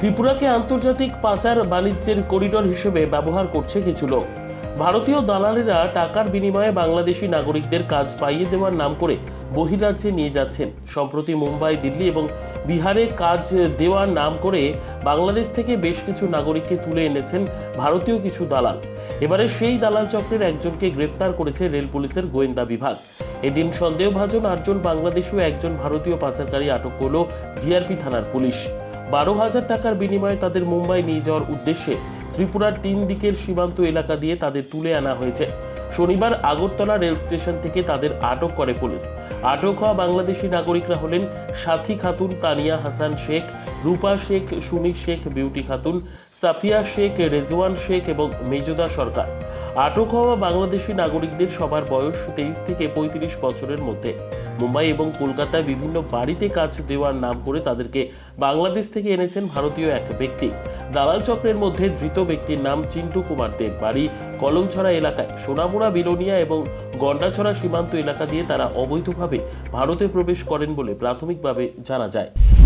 ত্রিপুরাকে আন্তর্জাতিক পাচার বাণিজ্যের করিডর হিসেবে ব্যবহার করছে কিছু লোক। ভারতীয় দালালেরা টাকার বিনিময়ে বাংলাদেশি নাগরিকদের কাজ পাইয়ে দেওয়ার নাম করে বহিরাজ্যে নিয়ে যাচ্ছেন। সম্প্রতি মুম্বাই, দিল্লি এবং বিহারে কাজ দেওয়ার নাম করে বাংলাদেশ থেকে বেশ কিছু নাগরিককে তুলে এনেছেন ভারতীয় কিছু দালাল। এবারে সেই দালাল চক্রের একজনকে গ্রেপ্তার করেছে রেল পুলিশের গোয়েন্দা বিভাগ। এদিন সন্দেহভাজন আটজন বাংলাদেশি ও একজন ভারতীয় পাচারকারী আটক করল জিআরপি থানার পুলিশ। বারো হাজার টাকার বিনিময়ে তাদের মুম্বাই নিয়ে যাওয়ার উদ্দেশ্যে ত্রিপুরার তিন দিকের সীমান্ত এলাকা দিয়ে তাদের তুলে আনা হয়েছে। শনিবার আগরতলা রেল স্টেশন থেকে তাদের আটক করে পুলিশ। আটক হওয়া বাংলাদেশি নাগরিকরা হলেন সাথী খাতুন তানিয়া হাসান শেখ, রূপা শেখ সুমি শেখ, বিউটি খাতুন, সাফিয়া শেখ, রেজওয়ান শেখ এবং মেজদা সরকার। আটক হওয়া বাংলাদেশি নাগরিকদের সবার বয়স তেইশ থেকে পঁয়ত্রিশ বছরের মধ্যে। মুম্বাই এবং কলকাতায় বিভিন্ন বাড়িতে কাজ দেওয়ার নাম করে তাদেরকে বাংলাদেশ থেকে এনেছেন ভারতীয় এক ব্যক্তি। দালাল চক্রের মধ্যে ধৃত ব্যক্তির নাম চিন্টু কুমার দেব। বাড়ি কলমছড়া এলাকায়। সোনামুড়া, বিলোনিয়া এবং গন্ডাছড়া সীমান্ত এলাকা দিয়ে তারা অবৈধভাবে ভারতে প্রবেশ করেন বলে প্রাথমিকভাবে জানা যায়।